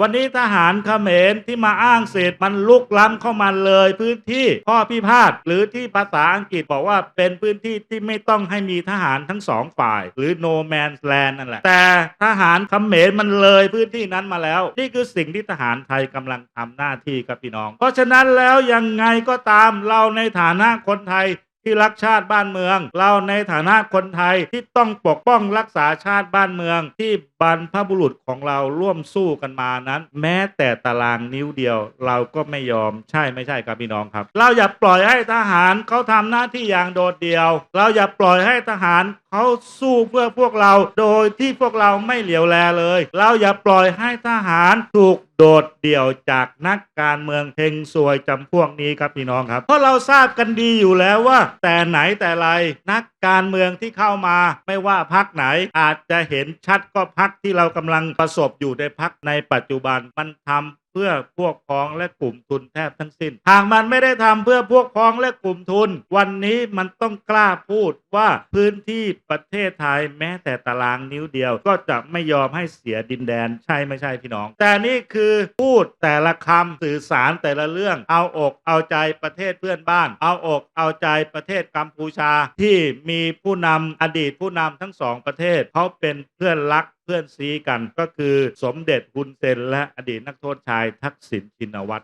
วันนี้ทหารเขมรที่มาอ้างสิทธิ์มันลุกล้ำเข้ามาเลย พื้นที่ข้อพิพาทหรือที่ภาษาอังกฤษบอกว่าเป็นพื้นที่ที่ไม่ต้องให้มีทหารทั้งสองฝ่าย หรือ no man's land นั่นแหละ แต่ทหารเขมรมันเลยพื้นที่นั้นมาแล้ว นี่คือสิ่งที่ทหารไทยกำลังทำหน้าที่ครับพี่น้อง เพราะฉะนั้นแล้วยังไงก็ตามเราในฐานะคนไทยที่รักชาติบ้านเมือง เราในฐานะคนไทยที่ต้องปกป้องรักษาชาติบ้านเมืองที่ รรพบุรุษของเราร่วมสู้กันมานั้น แม้แต่ตารางนิ้วเดียว เราก็ไม่ยอมใช่ไม่ใช่ครับพี่น้องครับ เราอย่าปล่อยให้ทหารเขาทำหน้าที่อย่างโดดเดี่ยว เราอย่าปล่อยให้ทหารเขาสู้เพื่อพวกเรา โดยที่พวกเราไม่เหลียวแลเลย เราอย่าปล่อยให้ทหารถูกโดดเดี่ยวจากนักการเมืองเฮงซวยจำพวกนี้ครับพี่น้องครับ เพราะเราทราบกันดีอยู่แล้วว่า แต่ไหนแต่ไรนัก การเมืองที่เข้ามาไม่ว่าพักไหนอาจจะเห็นชัดก็พักที่เรากำลังประสบอยู่ในพักในปัจจุบันมันทำ เพื่อพวกพ้องและกลุ่มทุนแทบทั้งสิ้น หากมันไม่ได้ทำเพื่อพวกพ้องและกลุ่มทุน วันนี้มันต้องกล้าพูดว่าพื้นที่ประเทศไทยแม้แต่ตารางนิ้วเดียว ก็จะไม่ยอมให้เสียดินแดนใช่ไม่ใช่พี่น้อง แต่นี่คือพูดแต่ละคำสื่อสารแต่ละเรื่อง เอาอกเอาใจประเทศเพื่อนบ้าน เอาอกเอาใจประเทศกัมพูชาที่มีผู้นำอดีตผู้นำทั้งสองประเทศเขาเป็นเพื่อนรัก เพื่อนซีกันก็คือสมเด็จฮุนเซนและอดีตนักโทษชายทักษิณชินวัตร